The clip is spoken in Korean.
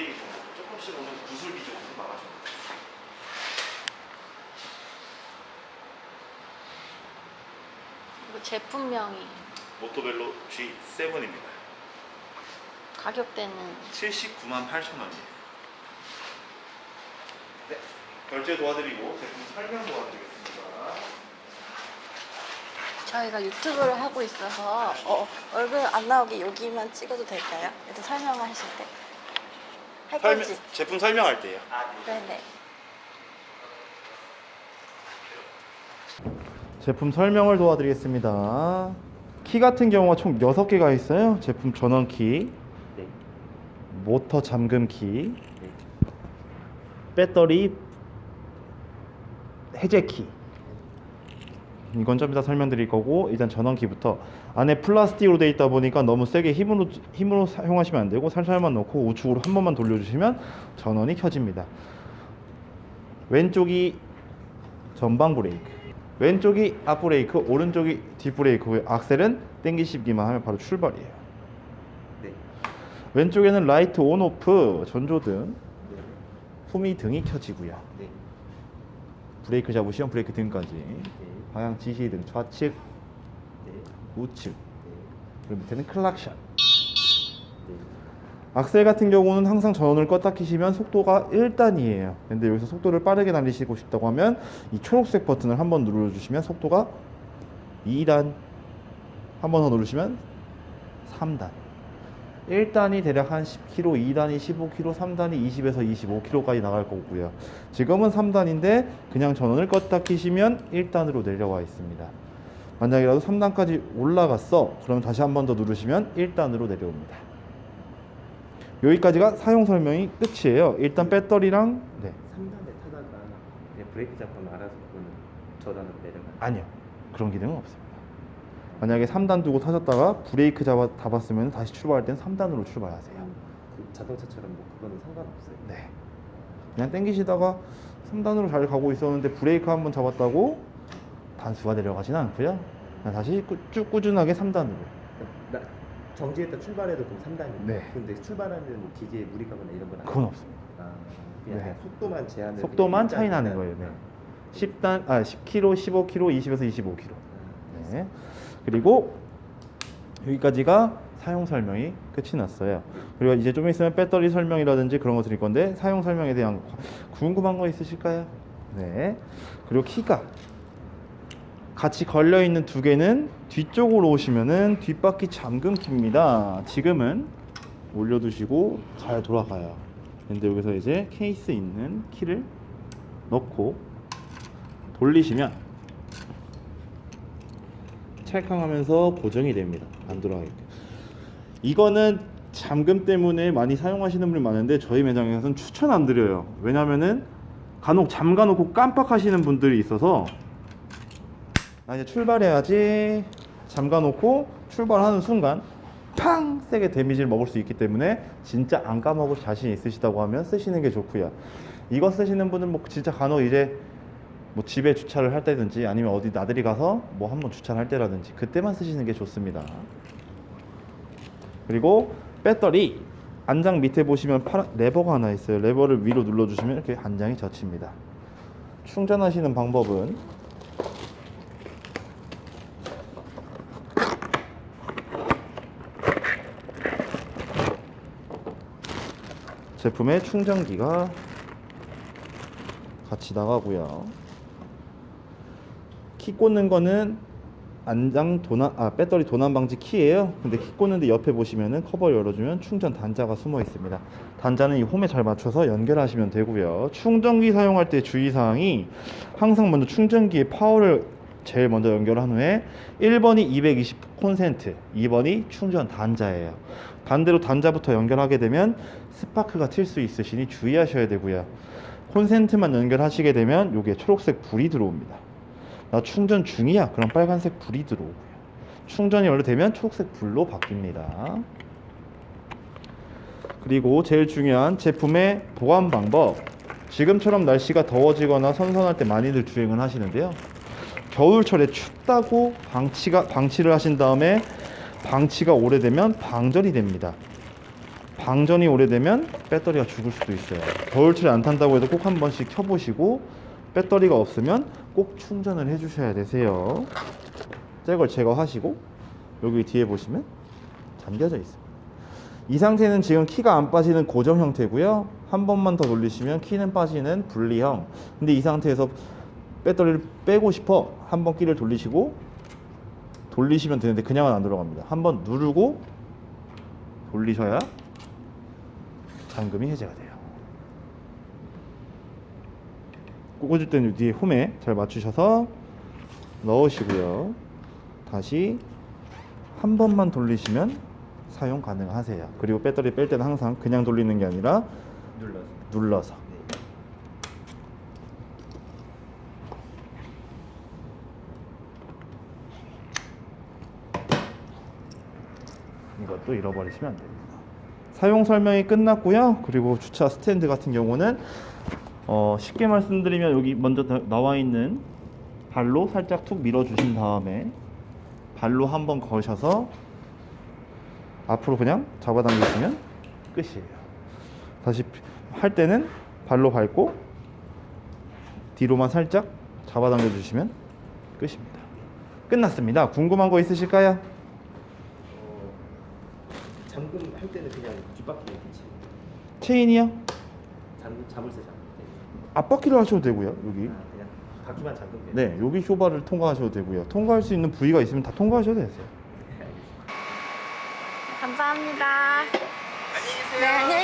미리미리 조금씩 오는 구슬 기적으로 막아줍니다. 그리고 제품명이 모토벨로 G7입니다. 가격대는 79만 8천 원이에요. 네, 결제 도와드리고 제품 설명 도와드리겠습니다. 저희가 유튜브를 하고 있어서 어, 얼굴 안 나오게 여기만 찍어도 될까요? 이렇게 설명하실 때. 할 건지. 제품 설명할 때요. 네네. 제품 설명을 도와드리겠습니다. 키 같은 경우가 총 6개가 있어요. 제품 전원 키, 네. 모터 잠금 키, 네. 배터리 해제 키. 이건 좀 이따 설명드릴 거고 일단 전원키부터 안에 플라스틱으로 돼 있다 보니까 너무 세게 힘으로 힘으로 사용하시면 안 되고 살살만 넣고 우측으로 한 번만 돌려주시면 전원이 켜집니다. 왼쪽이 전방 브레이크, 왼쪽이 앞 브레이크, 오른쪽이 뒷 브레이크고요. 악셀은 당기시기만 하면 바로 출발이에요. 네. 왼쪽에는 라이트 온 오프 전조등, 네. 후미 등이 켜지고요. 네. 브레이크 잡으시면 브레이크 등까지. 네. 방향 지시 등 좌측, 네. 우측. 네. 그리고 밑에는 클락션. 네. 악셀 같은 경우는 항상 전원을 껐다 키시면 속도가 1단이에요. 근데 여기서 속도를 빠르게 날리시고 싶다고 하면 이 초록색 버튼을 한 번 눌러주시면 속도가 2단. 한 번 더 누르시면 3단. 1단이 대략 한 10km, 2단이 15km, 3단이 20에서 25km까지 나갈 거고요. 지금은 3단인데 그냥 전원을 껐다 키시면 1단으로 내려와 있습니다. 만약이라도 3단까지 올라갔어. 그럼 다시 한 번 더 누르시면 1단으로 내려옵니다. 여기까지가 사용 설명이 끝이에요. 일단 배터리랑 네. 3단에 타다가 그냥 브레이크 잡으면 알아서 그거는 저단으로 내려가요. 아니요. 그런 기능은 없습니다. 만약에 3단 두고 타셨다가 브레이크 잡아 잡았으면 다시 출발할 땐 3단으로 출발하세요. 그 자동차처럼 뭐 그거는 상관없어요. 네. 그냥 땡기시다가 3단으로 잘 가고 있었는데 브레이크 한번 잡았다고 단수가 내려가지는 않고요. 그냥 다시 꾸- 쭉 꾸준하게 3단으로. 나 정지했다 출발해도 그럼 3단이에요. 네. 근데 출발하는 기계에 무리 가 거나 이런 건 그건? 없습니다. 아, 그냥 네. 속도만 제한을 속도만 차이 나는 거예요. 네. 아, 10단 아 10km, 15km, 20에서 25km. 아, 네. 그리고 여기까지가 사용 설명이 끝이 났어요. 그리고 이제 좀 있으면 배터리 설명이라든지 그런 거 드릴 건데 사용 설명에 대한 궁금한 거 있으실까요? 네. 그리고 키가 같이 걸려 있는 두 개는 뒤쪽으로 오시면은 뒷바퀴 잠금 키입니다. 지금은 올려두시고 잘 돌아가요. 근데 여기서 이제 케이스 있는 키를 넣고 돌리시면 찰캉하면서 고정이 됩니다. 안 돌아가게. 이거는 잠금 때문에 많이 사용하시는 분이 많은데 저희 매장에서는 추천 안 드려요. 왜냐면은 간혹 잠가 놓고 깜빡하시는 분들이 있어서 나 이제 출발해야지 잠가 놓고 출발하는 순간 팡 세게 데미지를 먹을 수 있기 때문에 진짜 안 까먹을 자신 있으시다고 하면 쓰시는 게 좋고요. 이거 쓰시는 분은 뭐 진짜 간혹 이제 뭐 집에 주차를 할 때든지 아니면 어디 나들이 가서 뭐 한번 주차를 할 때라든지 그때만 쓰시는 게 좋습니다. 그리고 배터리 안장 밑에 보시면 파란 레버가 하나 있어요. 레버를 위로 눌러주시면 이렇게 안장이 젖힙니다. 충전하시는 방법은 제품의 충전기가 같이 나가고요. 키 꽂는 거는 안장 도난 아 배터리 도난 방지 키예요. 근데 키 꽂는데 옆에 보시면은 커버 열어주면 충전 단자가 숨어 있습니다. 단자는 이 홈에 잘 맞춰서 연결하시면 되고요. 충전기 사용할 때 주의 사항이 항상 먼저 충전기의 파워를 제일 먼저 연결한 후에 1번이 220 콘센트, 2번이 충전 단자예요. 반대로 단자부터 연결하게 되면 스파크가 튈 수 있으시니 주의하셔야 되고요. 콘센트만 연결하시게 되면 요게 초록색 불이 들어옵니다. 나 충전 중이야. 그럼 빨간색 불이 들어오고요. 충전이 완료되면 초록색 불로 바뀝니다. 그리고 제일 중요한 제품의 보관 방법. 지금처럼 날씨가 더워지거나 선선할 때 많이들 주행을 하시는데요. 겨울철에 춥다고 방치가 방치를 하신 다음에 방치가 오래되면 방전이 됩니다. 방전이 오래되면 배터리가 죽을 수도 있어요. 겨울철에 안 탄다고 해도 꼭 한 번씩 켜보시고 배터리가 없으면 꼭 충전을 해주셔야 되세요. 새걸 제거하시고 여기 뒤에 보시면 잠겨져 있습니다. 이 상태는 지금 키가 안 빠지는 고정 형태고요. 한 번만 더 돌리시면 키는 빠지는 분리형. 근데 이 상태에서 배터리를 빼고 싶어 한 번 끼를 돌리시고 돌리시면 되는데 그냥은 안 들어갑니다. 한 번 누르고 돌리셔야 잠금이 해제가 돼요. 꽂을 때는 뒤에 홈에 잘 맞추셔서 넣으시고요. 다시 한 번만 돌리시면 사용 가능하세요. 그리고 배터리 뺄 때는 항상 그냥 돌리는 게 아니라 눌러서. 눌러서. 네. 이것도 잃어버리시면 안 됩니다. 사용 설명이 끝났고요. 그리고 주차 스탠드 같은 경우는 어, 쉽게 말씀드리면 여기 먼저 나- 나와 있는 발로 살짝 툭 밀어 주신 다음에 발로 한번 거셔서 앞으로 그냥 잡아당기시면 끝이에요. 다시 할 때는 발로 밟고 뒤로만 살짝 잡아당겨 주시면 끝입니다. 끝났습니다. 궁금한 거 있으실까요? 어, 잠금 할 때는 그냥 뒷바퀴. 체인이요? 잠금 자물쇠 때. 앞바퀴를 하셔도 되고요. 여기. 아, 그냥 바퀴만 잠금 돼. 네, 여기 쇼바를 통과하셔도 되고요. 통과할 수 있는 부위가 있으면 다 통과하셔도 되세요. 감사합니다. 네, 안녕히.